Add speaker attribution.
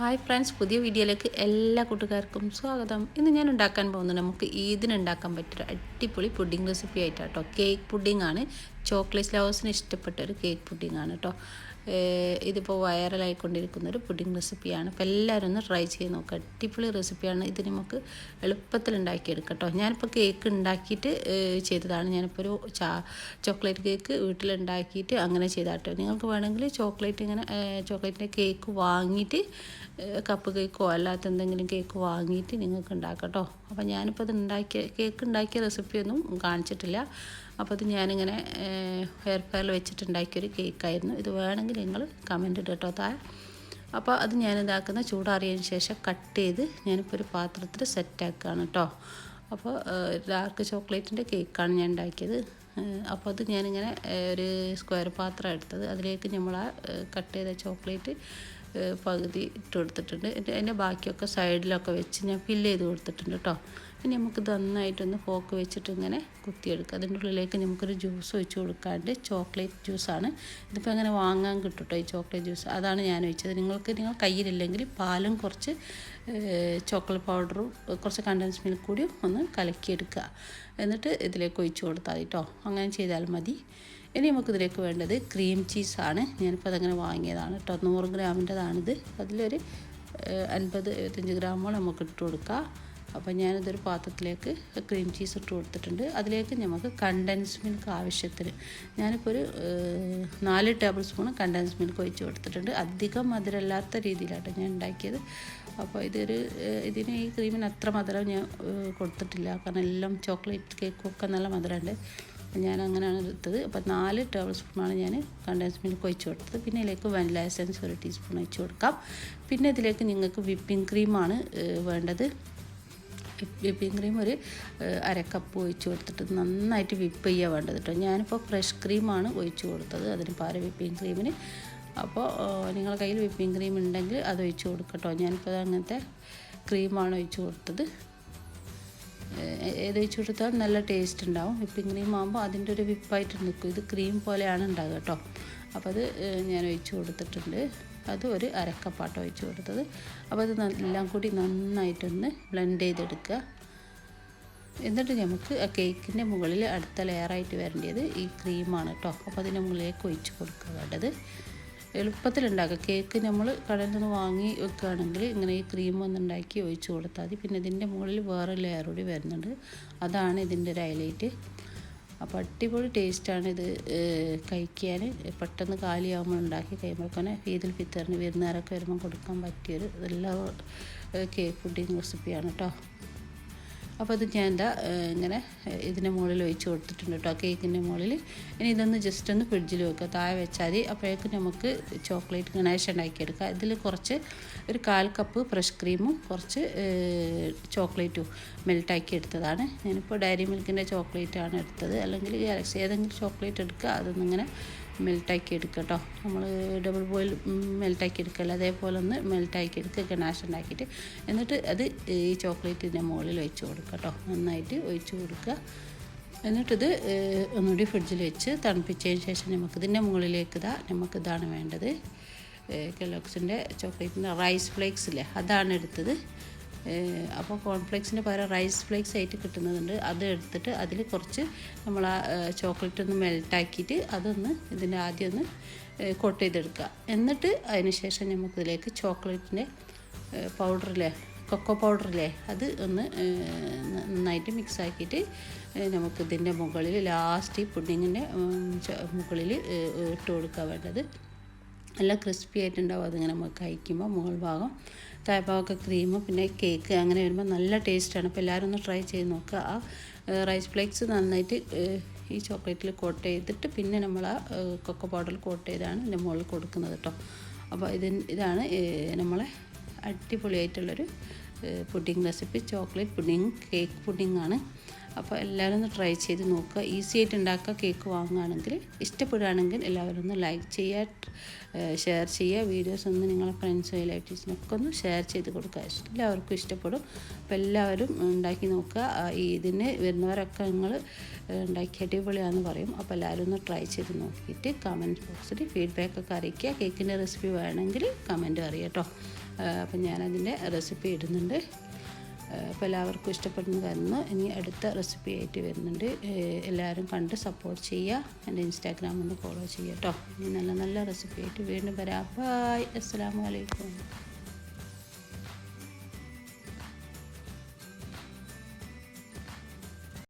Speaker 1: Hi friends പുതിയ വീഡിയോയിലേക്ക് എല്ലാ കൂട്ടുകാർക്കും സ്വാഗതം. ഇന്ന് ഞാൻ ഉണ്ടാക്കാൻ പോകുന്നത് നമുക്ക് ഈദിന് ഉണ്ടാക്കാൻ പറ്റിയ അടിപൊളി പുഡിംഗ് റെസിപ്പി ആയിട്ടാട്ടോ കേക്ക് പുഡിംഗ് ആണ്. ചോക്ലേറ്റ് ലവേഴ്സിന് ഇഷ്ടപ്പെട്ട ഒരു കേക്ക് പുഡിംഗ് ആണ് കേട്ടോ. ഇതിപ്പോൾ വൈറലായിക്കൊണ്ടിരിക്കുന്ന ഒരു പുഡിംഗ് റെസിപ്പിയാണ്. അപ്പോൾ എല്ലാവരും ഒന്ന് ട്രൈ ചെയ്ത് നോക്കുക അടിപൊളി റെസിപ്പിയാണ്. ഇത് നമുക്ക് എളുപ്പത്തിൽ ഉണ്ടാക്കിയെടുക്കാം കേട്ടോ ഞാനിപ്പോൾ കേക്ക് ഉണ്ടാക്കിയിട്ട് ചെയ്തതാണ്. ഞാനിപ്പോൾ ഒരു ചാ ചോക്ലേറ്റ് കേക്ക് വീട്ടിലുണ്ടാക്കിയിട്ട് അങ്ങനെ ചെയ്താട്ടോ. നിങ്ങൾക്ക് വേണമെങ്കിൽ ചോക്ലേറ്റ് ഇങ്ങനെ ചോക്ലേറ്റിന്റെ കേക്ക് വാങ്ങിയിട്ട് കപ്പ് കേക്കോ അല്ലാത്ത എന്തെങ്കിലും കേക്ക് വാങ്ങിയിട്ട് നിങ്ങൾക്ക് ഉണ്ടാക്കാം കേട്ടോ അപ്പോൾ ഞാനിപ്പോൾ അത് ഉണ്ടാക്കിയ കേക്ക് ഉണ്ടാക്കിയ റെസിപ്പിയൊന്നും കാണിച്ചിട്ടില്ല. അപ്പോൾ അത് ഞാനിങ്ങനെ ഹെയർ ഫയറിൽ വെച്ചിട്ടുണ്ടാക്കിയൊരു കേക്കായിരുന്നു. ഇത് വേണമെങ്കിൽ നിങ്ങൾ കമന്റ് ഇട്ടോ താ അപ്പോൾ അത് ഞാൻ ഇതാക്കുന്ന ചൂടാറിയതിന് ശേഷം കട്ട് ചെയ്ത് ഞാനിപ്പോൾ ഒരു പാത്രത്തിൽ സെറ്റാക്കുകയാണ് കേട്ടോ. അപ്പോൾ ഡാർക്ക് ചോക്ലേറ്റിന്റെ കേക്കാണ് ഞാൻ ഉണ്ടാക്കിയത്. അപ്പോൾ അത് ഞാനിങ്ങനെ ഒരു സ്ക്വയർ പാത്രം എടുത്തത്. അതിലേക്ക് നമ്മൾ ആ കട്ട് ചെയ്ത ചോക്ലേറ്റ് പകുതി ഇട്ട് കൊടുത്തിട്ടുണ്ട്. അതിന്റെ ബാക്കിയൊക്കെ സൈഡിലൊക്കെ വെച്ച് ഞാൻ ഫില്ല് ചെയ്ത് കൊടുത്തിട്ടുണ്ട് കേട്ടോ ഇനി നമുക്ക് നന്നായിട്ടൊന്ന് ഫോക്ക് വെച്ചിട്ട് ഇങ്ങനെ കുത്തിയെടുക്കുക അതിന്റെ ഉള്ളിലേക്ക് നമുക്കൊരു ജ്യൂസ് ഒഴിച്ച് കൊടുക്കാണ്ട് ചോക്ലേറ്റ് ജ്യൂസാണ് ഇതിപ്പോൾ അങ്ങനെ വാങ്ങാൻ കിട്ടും കേട്ടോ ഈ ചോക്ലേറ്റ് ജ്യൂസ് അതാണ് ഞാൻ ഒഴിച്ചത്. നിങ്ങൾക്ക് നിങ്ങൾ കയ്യിലില്ലെങ്കിൽ പാലും കുറച്ച് ചോക്ലേറ്റ് പൗഡറും കുറച്ച് കണ്ടൻസ് മിൽക്ക് കൂടിയും ഒന്ന് കലക്കിയെടുക്കുക. എന്നിട്ട് ഇതിലേക്ക് ഒഴിച്ച് കൊടുത്താൽ മതി കേട്ടോ അങ്ങനെ ചെയ്താൽ മതി. ഇനി നമുക്കിതിലേക്ക് വേണ്ടത് ക്രീം ചീസാണ് ഞാനിപ്പോൾ അതങ്ങനെ വാങ്ങിയതാണ് കേട്ടോ നൂറ് ഗ്രാമിന്റെതാണിത് അതിലൊരു അൻപത് എഴുപത്തഞ്ച് ഗ്രാമോ നമുക്ക് ഇട്ട് കൊടുക്കാം. അപ്പോൾ ഞാനിതൊരു പാത്രത്തിലേക്ക് ക്രീം ചീസ് ഇട്ട് കൊടുത്തിട്ടുണ്ട്. അതിലേക്ക് നമുക്ക് കണ്ടൻസ് മിൽക്ക് ആവശ്യത്തിന്. ഞാനിപ്പോൾ ഒരു നാല് ടേബിൾ സ്പൂൺ കണ്ടൻസ് മിൽക്ക് ഒഴിച്ച് കൊടുത്തിട്ടുണ്ട്. അധികം മധുരമില്ലാത്ത രീതിയിലാണ് ഞാൻ ഉണ്ടാക്കിയത്. അപ്പോൾ ഇതൊരു ഇതിന് ഈ ക്രീമിന് അത്ര മധുരം ഞാൻ കൊടുത്തിട്ടില്ല. കാരണം എല്ലാം ചോക്ലേറ്റ് കേക്കും കേക്കൊക്കെ നല്ല മധുരമുണ്ട്. ഞാൻ അങ്ങനെയാണ് എടുത്തത്. അപ്പം നാല് ടേബിൾ സ്പൂണാണ് ഞാൻ കണ്ടൻസ് മിൽക്ക് ഒഴിച്ചു കൊടുത്തത്. പിന്നെ ഇതിലേക്ക് വനില എസൻസ് ഒരു ടീസ്പൂൺ ഒഴിച്ചു കൊടുക്കാം. പിന്നെ ഇതിലേക്ക് നിങ്ങൾക്ക് വിപ്പിംഗ് ക്രീമാണ് വേണ്ടത്. വിപ്പിംഗ് ക്രീം ഒരു അരക്കപ്പ് ഒഴിച്ചു കൊടുത്തിട്ട് നന്നായിട്ട് വിപ്പ് ചെയ്യുക വേണ്ടത് കേട്ടോ ഞാനിപ്പോൾ ഫ്രഷ് ക്രീമാണ് ഒഴിച്ചു കൊടുത്തത്. അതിന് പാര വിപ്പിംഗ് ക്രീമിന് അപ്പോൾ നിങ്ങളുടെ കയ്യിൽ വിപ്പിംഗ് ക്രീം ഉണ്ടെങ്കിൽ അത് ഒഴിച്ചു കൊടുക്കട്ടോ. ഞാനിപ്പോൾ അങ്ങനത്തെ ക്രീമാണ് ഒഴിച്ചു കൊടുത്തത്. ഏത് ഒഴിച്ച് കൊടുത്താൽ നല്ല ടേസ്റ്റ് ഉണ്ടാവും. വിപ്പിംഗ് ക്രീം ആകുമ്പോൾ അതിന്റെ ഒരു വിപ്പായിട്ട് നിൽക്കും ഇത് ക്രീം പോലെയാണ് ഉണ്ടാകുക കേട്ടോ. അപ്പോൾ അത് ഞാൻ ഒഴിച്ച് കൊടുത്തിട്ടുണ്ട്. അത് ഒരു അരക്കപ്പാട്ട ഒഴിച്ച് കൊടുത്തത്. അപ്പോൾ അത് എല്ലാം കൂടി നന്നായിട്ടൊന്ന് ബ്ലെൻഡ് ചെയ്തെടുക്കുക. എന്നിട്ട് നമുക്ക് ആ കേക്കിന്റെ മുകളിൽ അടുത്ത ലെയറായിട്ട് വരേണ്ടത് ഈ ക്രീമാണ് കേട്ടോ. അപ്പോൾ അതിന്റെ മുകളിലേക്ക് ഒഴിച്ച് കൊടുക്കുക വേണ്ടത് എളുപ്പത്തിൽ ഉണ്ടാക്കാം കേക്ക് നമ്മൾ കടയിൽ നിന്ന് വാങ്ങി വെക്കുകയാണെങ്കിൽ ഇങ്ങനെ ഈ ക്രീം ഒന്നുണ്ടാക്കി ഒഴിച്ച് കൊടുത്താൽ മതി. പിന്നെ ഇതിന്റെ മുകളിൽ വേറെ ലെയർ കൂടി വരുന്നുണ്ട്. അതാണ് ഇതിന്റെ ഒരു ഹൈലൈറ്റ് അപ്പോൾ അടിപൊളി ടേസ്റ്റാണ് ഇത്. കഴിക്കാൻ പെട്ടെന്ന് കാലിയാകുമ്പോൾ ഉണ്ടാക്കി കഴിയുമ്പോഴേക്കാണ് ഈദിൽ ഫിത്തറിന് വിരുന്നുകാരൊക്കെ വരുമ്പോൾ കൊടുക്കാൻ പറ്റിയൊരു എല്ലാ കേക്ക് പുഡിങ് റെസിപ്പിയാണ് കേട്ടോ. അപ്പോൾ അത് ഞാൻ എന്താ ഇങ്ങനെ ഇതിന്റെ മുകളിൽ ഒഴിച്ച് കൊടുത്തിട്ടുണ്ട് കേട്ടോ കേക്കിന്റെ മുകളിൽ. ഇനി ഇതൊന്ന് ജസ്റ്റ് ഒന്ന് ഫ്രിഡ്ജിൽ വെക്കുക. താഴെ വെച്ചാൽ മതി. അപ്പോഴേക്കും നമുക്ക് ചോക്ലേറ്റ് ഗണേശ ഉണ്ടാക്കിയെടുക്കുക ഇതിൽ കുറച്ച് ഒരു കാൽ കപ്പ് ഫ്രഷ് ക്രീമും കുറച്ച് ചോക്ലേറ്റും മെൽട്ടാക്കി എടുത്തതാണ്. ഞാനിപ്പോൾ ഡയറി മിൽക്കിന്റെ ചോക്ലേറ്റാണ് എടുത്തത്. അല്ലെങ്കിൽ ഗാലക്സി ഏതെങ്കിലും ചോക്ലേറ്റ് എടുക്കുക. അതൊന്നിങ്ങനെ മെൽട്ടാക്കി എടുക്കുക കേട്ടോ നമ്മൾ ഡബിൾ ബോയിൽ മെൽട്ടാക്കി എടുക്കല്ല? അതേപോലെ ഒന്ന് മെൽട്ടാക്കി എടുക്കുക ഗണാഷ് ഉണ്ടാക്കിയിട്ട് എന്നിട്ട് അത് ഈ ചോക്ലേറ്റിന്റെ മുകളിൽ ഒഴിച്ച് കൊടുക്കുക കേട്ടോ നന്നായിട്ട് ഒഴിച്ച് കൊടുക്കുക. എന്നിട്ടിത് ഒന്നുകൂടി ഫ്രിഡ്ജിൽ വെച്ച് തണുപ്പിച്ചതിന് ശേഷം നമുക്കിതിന്റെ മുകളിലേക്ക് ഇതാ നമുക്കിതാണ് വേണ്ടത്. കെലോക്സിന്റെ ചോക്ലേറ്റിന്റെ റൈസ് ഫ്ലേക്സ് ഇല്ലേ? അതാണ് എടുത്തത്. അപ്പോൾ കോൺഫ്ലേക്സിന് പകരം റൈസ് ഫ്ലേക്സ് ആയിട്ട് കിട്ടുന്നതുണ്ട്. അത് എടുത്തിട്ട് അതിൽ കുറച്ച് നമ്മൾ ആ ചോക്ലേറ്റ് ഒന്ന് മെൽട്ടാക്കിയിട്ട് അതൊന്ന് ഇതിന്റെ ആദ്യം ഒന്ന് കോട്ട് ചെയ്തെടുക്കുക. എന്നിട്ട് അതിന് ശേഷം നമുക്കിതിലേക്ക് ചോക്ലേറ്റിന്റെ പൗഡറില്ലേ കൊക്കോ പൗഡറില്ലേ അത് ഒന്ന് നന്നായിട്ട് മിക്സ് ആക്കിയിട്ട് നമുക്കിതിന്റെ മുകളിൽ ലാസ്റ്റ് പുഡിങ്ങിന്റെ മുകളിൽ ഇട്ട് കൊടുക്കാൻ വേണ്ടത്. നല്ല ക്രിസ്പി ആയിട്ടുണ്ടാവും. അതിങ്ങനെ കഴിക്കുമ്പോൾ മുകൾ ഭാഗം താഴ്ഭാഗമൊക്കെ ക്രീം പിന്നെ കേക്ക് അങ്ങനെ വരുമ്പോൾ നല്ല ടേസ്റ്റാണ് അപ്പോൾ എല്ലാവരും ഒന്ന് ട്രൈ ചെയ്ത് നോക്കുക ആ റൈസ് ഫ്ലേക്സ് നന്നായിട്ട് ഈ ചോക്ലേറ്റിൽ കോട്ട് ചെയ്തിട്ട് പിന്നെ നമ്മൾ ആ കൊക്കോ പൗഡറിൽ കോട്ട് ചെയ്താണ് ഇതിന്റെ മുകളിൽ കൊടുക്കുന്നത് കേട്ടോ അപ്പോൾ ഇത് ഇതാണ് നമ്മളെ അടിപൊളിയായിട്ടുള്ളൊരു pudding recipe chocolate pudding cake pudding ആണ്. അപ്പോൾ എല്ലാവരും ഒന്ന് ട്രൈ ചെയ്ത് നോക്കുക. ഈസി ആയിട്ട് ഉണ്ടാക്കുക. കേക്ക് വാങ്ങുകയാണെങ്കിൽ ഇഷ്ടപ്പെടുകയാണെങ്കിൽ എല്ലാവരും ഒന്ന് ലൈക്ക് ചെയ്യുക ഷെയർ ചെയ്യുക. വീഡിയോസ് ഒന്ന് നിങ്ങളെ ഫ്രണ്ട്സും റിലേറ്റീവ്സിനൊക്കെ ഒന്ന് ഷെയർ ചെയ്ത് കൊടുക്കുക. എല്ലാവർക്കും ഇഷ്ടപ്പെടും. അപ്പോൾ എല്ലാവരും ഉണ്ടാക്കി നോക്കുക. ഈ ഇതിന് വരുന്നവരൊക്കെ നിങ്ങൾ ഉണ്ടാക്കി അടിപൊളിയാണെന്ന് പറയും. അപ്പോൾ എല്ലാവരും ഒന്ന് ട്രൈ ചെയ്ത് നോക്കിയിട്ട് കമന്റ് ബോക്സിൽ ഫീഡ്ബാക്കൊക്കെ അറിയിക്കുക. കേക്കിന്റെ റെസിപ്പി വേണമെങ്കിൽ കമന്റ് അറിയാം കേട്ടോ. അപ്പം ഞാനതിന്റെ റെസിപ്പി ഇടുന്നുണ്ട്. അപ്പോൾ എല്ലാവർക്കും ഇഷ്ടപ്പെടുന്ന ഇനി അടുത്ത റെസിപ്പി ആയിട്ട് വരുന്നുണ്ട്. എല്ലാവരും കണ്ട് സപ്പോർട്ട് ചെയ്യുക. എന്റെ ഇൻസ്റ്റാഗ്രാം ഒന്ന് ഫോളോ ചെയ്യുക കേട്ടോ ഇനി നല്ല നല്ല റെസിപ്പി ആയിട്ട് വീണ്ടും വരാം. ബായ് അസ്സാം വലൈക്കും